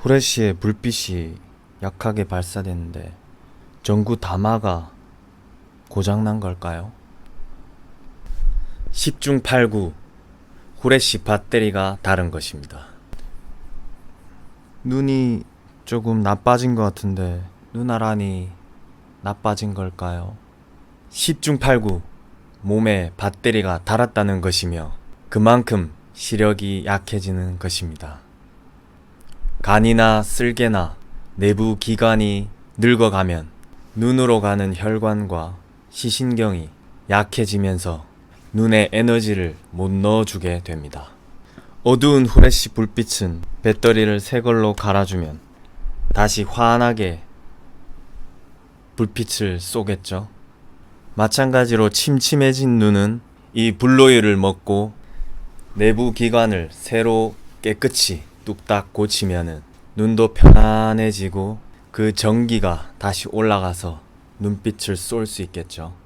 후레쉬의 불빛이 약하게 발사되는데 전구 담화가 고장난 걸까요? 10중 8구 후레쉬 배터리가 다른 것입니다. 눈이 조금 나빠진 것 같은데 눈아란이 나빠진 걸까요? 10중 8구 몸에 배터리가 닳았다는 것이며 그만큼 시력이 약해지는 것입니다. 간이나 쓸개나 내부 기관이 늙어가면 눈으로 가는 혈관과 시신경이 약해지면서 눈에 에너지를 못 넣어주게 됩니다. 어두운 후레쉬 불빛은 배터리를 새 걸로 갈아주면 다시 환하게 불빛을 쏘겠죠. 마찬가지로 침침해진 눈은 이 블로이를 먹고 내부 기관을 새로 깨끗이 뚝딱 고치면은 눈도 편안해지고 그 전기가 다시 올라가서 눈빛을 쏠 수 있겠죠.